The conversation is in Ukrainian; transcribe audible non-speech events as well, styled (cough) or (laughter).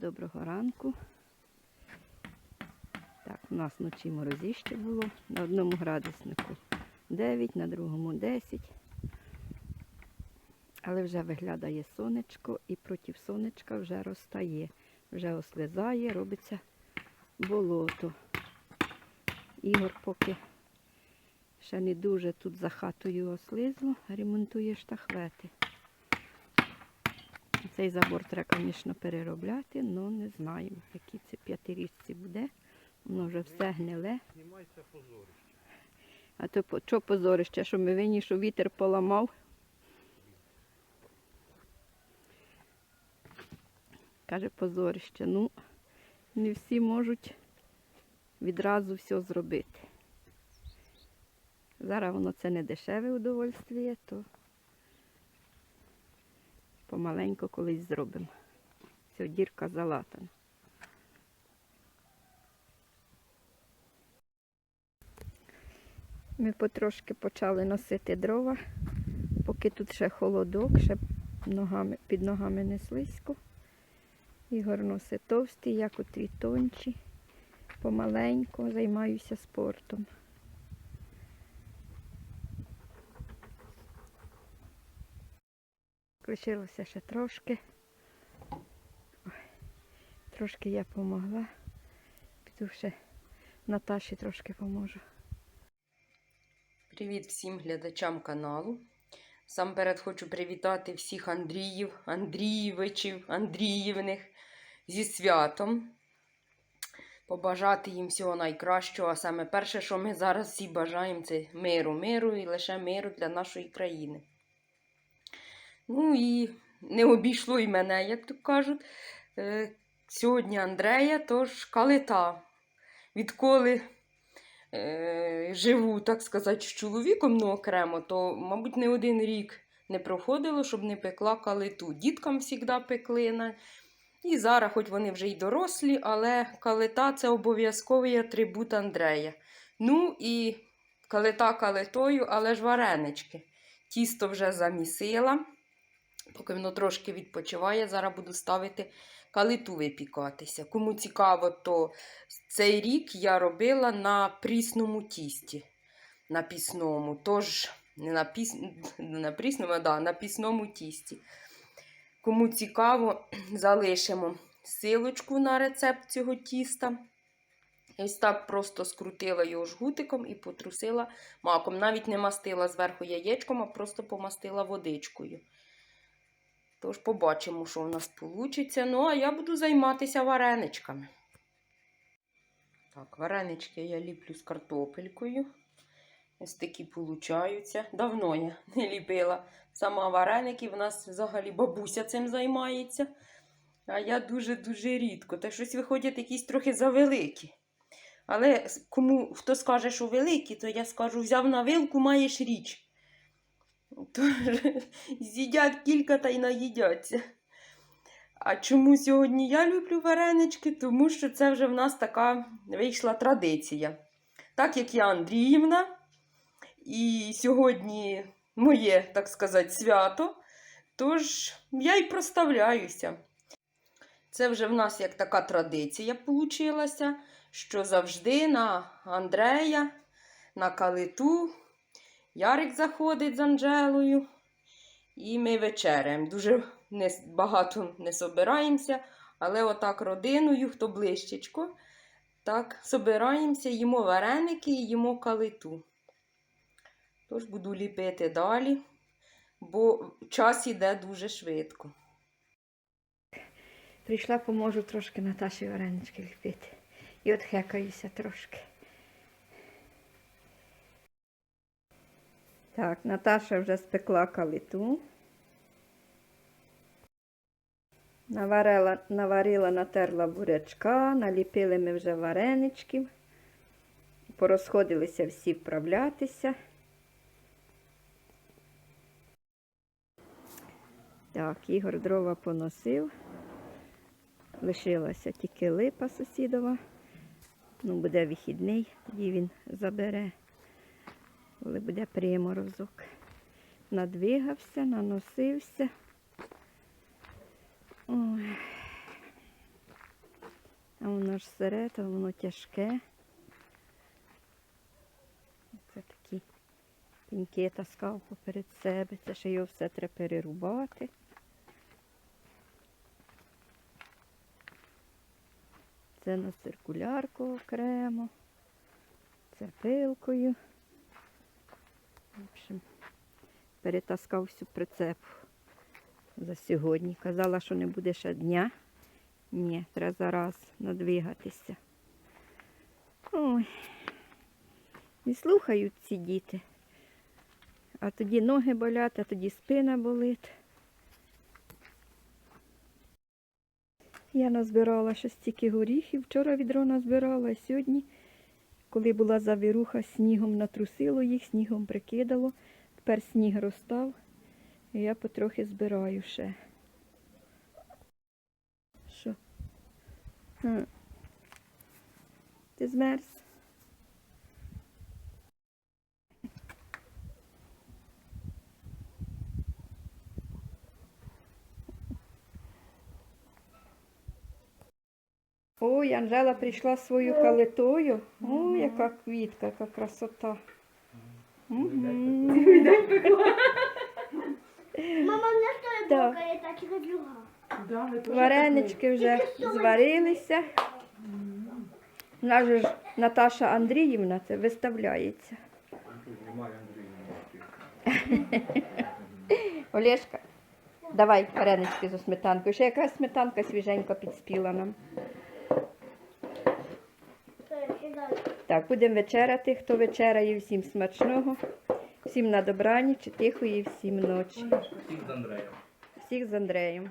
Доброго ранку. Так, у нас вночі морозище було. На одному градуснику 9, на другому 10. Але вже виглядає сонечко і проти сонечка вже розтає. Вже ослизає, робиться болото. Ігор поки ще не дуже тут за хатою ослизло, ремонтує штахвети. Цей забор треба, звісно, переробляти, але не знаємо, які це п'ятирічці буде. Воно вже все гниле. Знімайся позорище. А то що позорище, що ми винні, що вітер поламав. Каже позорище. Ну, не всі можуть відразу все зробити. Зараз воно це не дешеве удовольствие, то помаленько колись зробимо. Все, дірка залатана. Ми потрошки почали носити дрова, поки тут ще холодок, ще ногами, під ногами не слизько. Ігор носить товсті, я котрі тончі. Помаленьку займаюся спортом. Лишилося ще трошки. Ой, трошки я помогла. Піду ще Наташі трошки поможу. Привіт всім глядачам каналу. Сам перед хочу привітати всіх Андріїв, Андрієвичів, Андріївних зі святом. Побажати їм всього найкращого. А саме перше, що ми зараз всі бажаємо, це миру, миру і лише миру для нашої країни. Ну і не обійшло й мене, як то кажуть. Е, Сьогодні Андрея, тож калита. Відколи е, живу, так сказати, з чоловіком ну, окремо, то, мабуть, не один рік не проходило, щоб не пекла калиту. Діткам завжди пекли. на- І зараз, хоч вони вже й дорослі, але калита це обов'язковий атрибут Андрея. Ну і калита калитою, але ж варенички. Тісто вже замісила. Поки воно трошки відпочиває, зараз буду ставити калиту випікатися. Кому цікаво, то цей рік я робила на прісному тісті. На пісному. Тож, не на, піс... не на прісному, а да, на пісному тісті. Кому цікаво, (clears throat) залишимо силочку на рецепт цього тіста. Ось так просто скрутила його жгутиком і потрусила маком. Навіть не мастила зверху яєчком, а просто помастила водичкою. Тож побачимо, що в нас вийде. Ну, а я буду займатися вареничками. Так, варенички я ліплю з картопелькою. Ось такі получаються. Давно я не ліпила сама вареники. В нас взагалі бабуся цим займається. А я дуже-дуже рідко. Та щось виходять якісь трохи завеликі. Але кому хто скаже, що великі, то я скажу: взяв на вилку, маєш річ. Тож (laughs) з'їдять кілька та й наїдяться. А чому сьогодні я люблю варенички? Тому що це вже в нас така вийшла традиція. Так як я Андріївна, і сьогодні моє, так сказати, свято, тож я й проставляюся. Це вже в нас як така традиція получилася, що завжди на Андрея, на калиту Ярик заходить з Анжелою, і ми вечеряємо. Дуже не, багато не собираємося, але отак родиною, хто ближчечко, так собираємося, їмо вареники і їмо калиту. Тож буду ліпити далі, бо час іде дуже швидко. Прийшла, поможу трошки Наташі варенички ліпити. І от хекаюся трошки. Так, Наташа вже спекла калиту. Наварила, наварила, натерла бурячка, наліпили ми вже вареничків. Порозходилися всі вправлятися. Так, Ігор дрова поносив. Лишилася тільки липа сусідова. Ну, буде вихідний, тоді він забере. Коли буде приморозок. Надвигався, наносився. Ой. А воно ж сире, то воно тяжке. Це такі піньки таскав поперед себе. Це ще його все треба перерубати. Це на циркулярку окремо. Це пилкою. В общем, перетаскав всю прицепу за сьогодні. Казала, що не буде ще дня. Ні, треба зараз надвигатися. Ой. Не слухають ці діти. А тоді ноги болять, а тоді спина болить. Я назбирала ще стільки горіхів. Вчора відро назбирала, а сьогодні, коли була завіруха, снігом натрусило їх, снігом прикидало. Тепер сніг розстав, і я потрохи збираю ще. Що? Ти змерз? Ой, Анжела прийшла з своєю калитою. Ой, яка квітка, яка красота. Мгм. Мама, не бока, я так і друга. Да, теж Варенички вже зварилися. Наша ж Наташа Андріївна це виставляється. Олешка, давай варенички зі сметанкою. Ще якась сметанка свіженька підспіла нам. То я кидаю. Так, будемо вечеряти. Хто вечеряє, всім смачного, всім на добраніч, тихої, всім ночі. Всіх з Андреєм. Всіх з Андреєм.